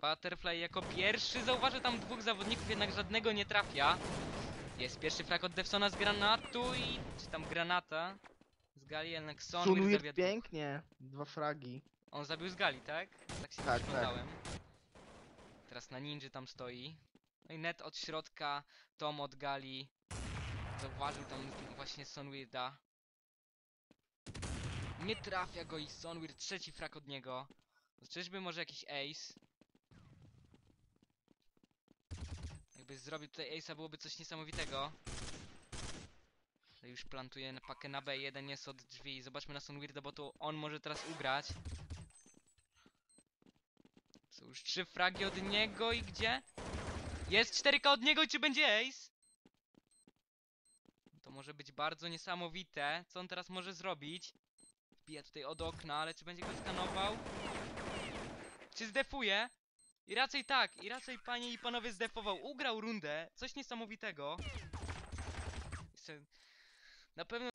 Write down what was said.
Butterfly jako pierwszy zauważy tam dwóch zawodników, jednak żadnego nie trafia. Jest pierwszy frak od Devsona z granatu i... czy tam granata? Z gali, jednak Sonwir Sunwir pięknie. Dwa fragi. On zabił z gali, tak? Tak się Tak, tak, tak. przyglądałem. Teraz na ninja tam stoi. No i net od środka, Tom od gali. Zauważył tam właśnie Sonwirda. Nie trafia go i Sonwir trzeci frak od niego. Czyżby może jakiś ace? Jakby zrobił tutaj ace'a byłoby coś niesamowitego. Już plantuje na pakę na B, jeden jest od drzwi. Zobaczmy na Sonwirda, bo to on może teraz ugrać. Są już trzy fragi od niego i gdzie? Jest 4K od niego i czy będzie ace? To może być bardzo niesamowite. Co on teraz może zrobić? Wbija tutaj od okna, ale czy będzie go skanował? Czy zdefuje? I raczej tak, i raczej panie i panowie zdefował. Ugrał rundę, coś niesamowitego. Na pewno